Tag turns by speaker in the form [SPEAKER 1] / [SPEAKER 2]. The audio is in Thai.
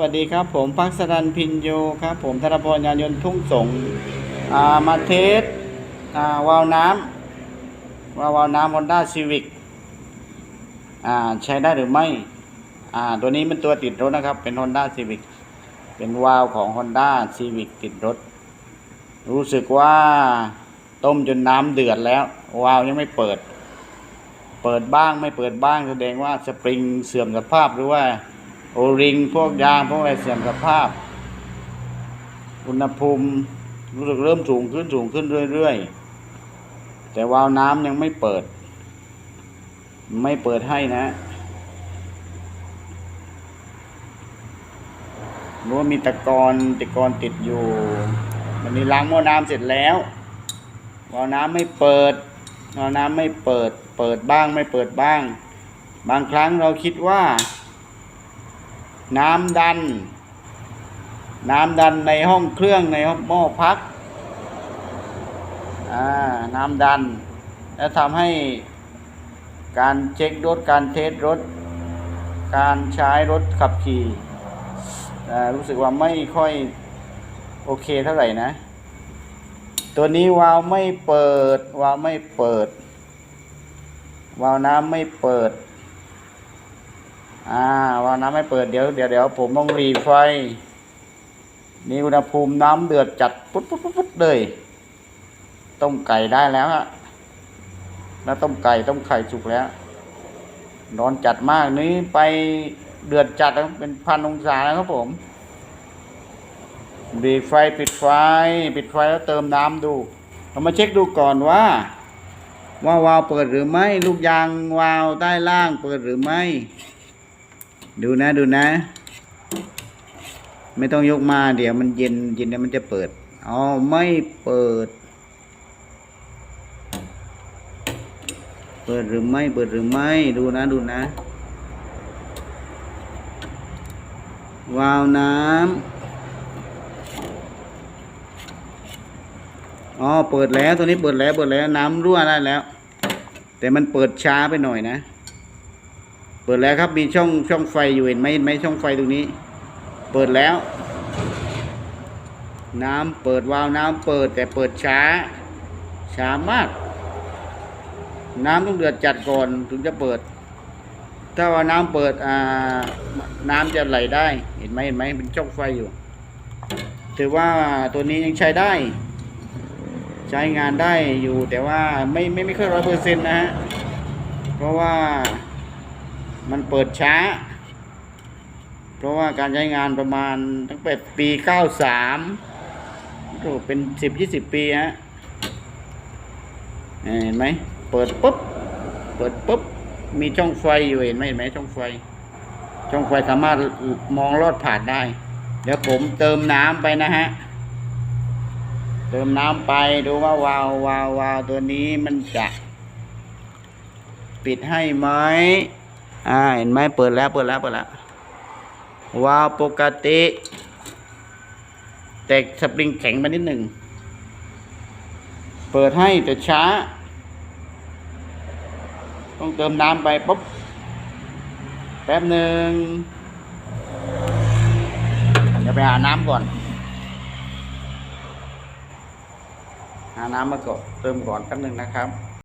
[SPEAKER 1] สวัสดีครับ ผมพักสรันพินโยครับ ผมธนพรยานยนต์ทุ่งสงมาเทสวาล์วน้ำวาล์ววาวน้ำ Honda Civic อ่าใช้ได้หรือไม่ตัวนี้เป็นตัวติดรถนะครับ เป็น Honda Civic เป็นวาล์วของ Honda Civic ติดรถ รู้สึกว่าต้มจนน้ำเดือดแล้ว วาล์วยังไม่เปิด เปิดบ้างไม่เปิดบ้างแสดงว่าสปริงเสื่อมสภาพหรือว่า โอริงพวกยางพวกอะไรเสื่อมสภาพ อุณหภูมิรู้สึกเริ่มสูงขึ้นสูงขึ้นเรื่อยๆ แต่วาล์วน้ำยังไม่เปิด ไม่เปิดให้นะรู้ว่ามีตะกอนตะกอนติดอยู่มันนี้ล้างหม้อน้ำเสร็จแล้ววาล์วน้ำไม่เปิดวาล์วน้ำไม่เปิด เปิดบ้างไม่เปิดบ้าง บางครั้งเราคิดว่า น้ำดัน น้ำดันในห้องเครื่องในห้องหม้อพักอ่าน้ำดัน แล้วทำให้การเช็ครถ การเทสรถ การใช้รถขับขี่อ่ารู้สึกว่าไม่ค่อยโอเคเท่าไหร่นะ ตัวนี้วาล์วไม่เปิดวาล์วไม่เปิดวาล์วน้ำไม่เปิด อ่าวาวน้ำไม่เปิดเดี๋ยวเดี๋ยวเดี๋ยวผมต้องรีไฟ นี่อุณหภูมิน้ำเดือดจัดปุ๊ดปุ๊ดปุ๊ดปุ๊ดเลยต้มไก่ได้แล้วฮะแล้วต้มไก่ต้มไข่สุกแล้วร้อนจัดมากนี้ไปเดือดจัดแล้วเป็นพันองศาแล้วครับผมรีไฟปิดไฟ ปิดไฟแล้วเติมน้ำดูเรามาเช็คดูก่อนว่า ว่าวาล์วเปิดหรือไม่ ลูกยางวาล์วใต้ล่างเปิดหรือไม่ ดูนะดูนะ ไม่ต้องยกมาเดี๋ยวมันเย็นเย็นแล้วมันจะเปิดอ๋อไม่เปิด เปิดหรือไม่เปิดหรือไม่ดูนะดูนะ วาวน้ำอ๋อเปิดแล้วตัวนี้เปิดแล้วเปิดแล้วน้ำรั่วได้แล้ว แต่มันเปิดช้าไปหน่อยนะ เปิดแล้วครับมีช่องช่องไฟอยู่เห็นไหมเห็นไหมช่องไฟตรงนี้ เปิดแล้ว น้ำเปิดวาล์วน้ำเปิดแต่เปิดช้า ช้ามาก น้ำต้องเดือดจัดก่อนถึงจะเปิด ถ้าว่าน้ำเปิดอ่าน้ำจะไหลได้เห็นไหมเห็นไหมเป็นช่องไฟอยู่ ถือว่าตัวนี้ยังใช้ได้ ใช้งานได้อยู่แต่ว่าไม่ไม่ไม่ค่อยร้อยเปอร์เซ็นต์นะฮะเพราะว่า มันเปิดช้า เพราะว่าการใช้งานประมาณตั้งแต่ปี93โอ้เป็น10 20ปีฮะเห็นไหมเปิดปุ๊บ เปิดปุ๊บ มีช่องไฟอยู่เห็นไหมเห็นไหมช่องไฟ ช่องไฟสามารถมองลอดผ่านได้ เดี๋ยวผมเติมน้ำไปนะฮะ เติมน้ำไปดูว่าวาววาววาวตัวนี้มันจะ ปิดให้ไหม อ่าเห็นไหมเปิดแล้วเปิดแล้วเปิดแล้ววาวปกติแต่สปริงแข็งไปนิดหนึ่ง เปิดให้แต่ช้า ต้องเติมน้ำไปปุ๊บ แป๊บหนึ่งเดี๋ยวไปหาน้ำก่อน หาน้ำมาก่อนเติมก่อนแป๊บหนึ่งนะครับ